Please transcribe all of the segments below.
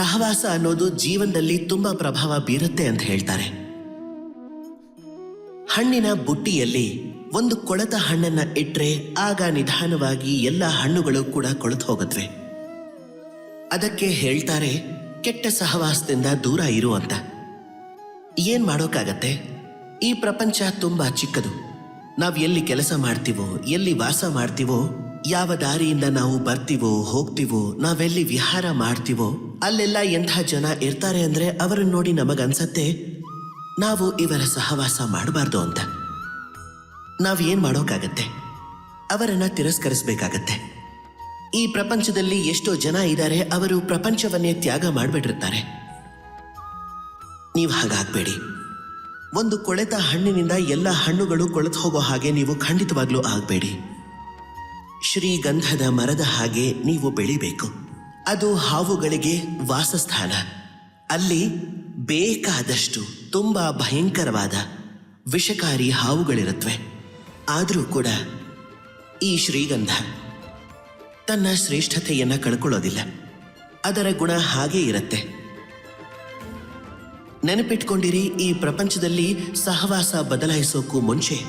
ಸಹವಾಸ ಅನ್ನೋದು ಜೀವನದಲ್ಲಿ ತುಂಬಾ ಪ್ರಭಾವ ಬೀರುತ್ತೆ ಅಂತ ಹೇಳ್ತಾರೆ. ಹಣ್ಣಿನ ಬುಟ್ಟಿಯಲ್ಲಿ ಒಂದು ಕೊಳೆತ ಹಣ್ಣನ್ನ ಇಟ್ರೆ ಆಗ ನಿಧಾನವಾಗಿ ಎಲ್ಲ ಹಣ್ಣುಗಳು ಕೂಡ ಕೊಳೆತು ಹೋಗುತ್ತವೆ ಅದಕ್ಕೆ ಹೇಳ್ತಾರೆ, ಕೆಟ್ಟ ಸಹವಾಸದಿಂದ ದೂರ ಇರು ಅಂತ. ಏನ್ ಮಾಡೋಕ್ಕಾಗತ್ತೆ? ಈ ಪ್ರಪಂಚ ತುಂಬಾ ಚಿಕ್ಕದು. ನಾವು ಎಲ್ಲಿ ಕೆಲಸ ಮಾಡ್ತೀವೋ, ಎಲ್ಲಿ ವಾಸ ಮಾಡ್ತೀವೋ, ಯಾವ ದಾರಿಯಿಂದ ನಾವು ಬರ್ತೀವೋ, ಹೋಗ್ತೀವೋ, ನಾವೆಲ್ಲಿ ವಿಹಾರ ಮಾಡ್ತೀವೋ ಅಲ್ಲೆಲ್ಲ ಎಂಥ ಜನ ಇರ್ತಾರೆ ಅಂದ್ರೆ ಅವರನ್ನ ನೋಡಿ ನಮಗನ್ಸತ್ತೆ, ನಾವು ಇವರ ಸಹವಾಸ ಮಾಡಬಾರ್ದು ಅಂತ. ನಾವು ಏನ್ ಮಾಡೋಕ್ಕಾಗತ್ತೆ ಅವರನ್ನ ತಿರಸ್ಕರಿಸಬೇಕಾಗತ್ತೆ. ಈ ಪ್ರಪಂಚದಲ್ಲಿ ಎಷ್ಟೋ ಜನ ಇದ್ದಾರೆ, ಅವರು ಪ್ರಪಂಚವನ್ನೇ ತ್ಯಾಗ ಮಾಡಿಬಿಟ್ಟಿರ್ತಾರೆ. ನೀವು ಹಾಗಾಗ್ಬೇಡಿ. ಒಂದು ಕೊಳೆತ ಹಣ್ಣಿನಿಂದ ಎಲ್ಲ ಹಣ್ಣುಗಳು ಕೊಳೆತು ಹೋಗೋ ಹಾಗೆ ನೀವು ಖಂಡಿತವಾಗ್ಲೂ ಆಗಬೇಡಿ. ಶ್ರೀಗಂಧದ ಮರದ ಹಾಗೆ ನೀವು ಬೆಳಿಬೇಕು. ಅದು ಹಾವುಗಳಿಗೆ ವಾಸಸ್ಥಾನ. ಅಲ್ಲಿ ಬೇಕಾದಷ್ಟು ತುಂಬಾ ಭಯಂಕರವಾದ ವಿಷಕಾರಿ ಹಾವುಗಳಿರುತ್ತವೆ ಆದರೂ ಕೂಡ ಈ ಶ್ರೀಗಂಧ ತನ್ನ ಶ್ರೇಷ್ಠತೆಯನ್ನು ಕಳ್ಕೊಳ್ಳೋದಿಲ್ಲ. ಅದರ ಗುಣ ಹಾಗೇ ಇರುತ್ತೆ. ನೆನಪಿಟ್ಕೊಂಡಿರಿ, ಈ ಪ್ರಪಂಚದಲ್ಲಿ ಸಹವಾಸ ಬದಲಾಯಿಸೋಕ್ಕೂ ಮುಂಚೆ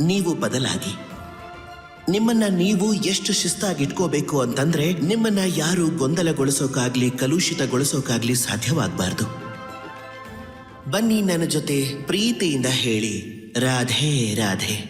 ನೀವು ಬದಲಾಗಿ ನಿಮ್ಮನ್ನ ನೀವು ಎಷ್ಟು ಶಿಸ್ತಾಗಿ ಇಟ್ಕೋಬೇಕು ಅಂತಂದ್ರೆ ನಿಮ್ಮನ್ನ ಯಾರು ಗೊಂದಲಗೊಳಿಸೋಕಾಗ್ಲಿ, ಕಲುಷಿತಗೊಳಿಸೋಕಾಗ್ಲಿ ಸಾಧ್ಯವಾಗಬಾರ್ದು. ಬನ್ನಿ ನನ್ನ ಜೊತೆ ಪ್ರೀತಿಯಿಂದ ಹೇಳಿ. ರಾಧೆ ರಾಧೆ.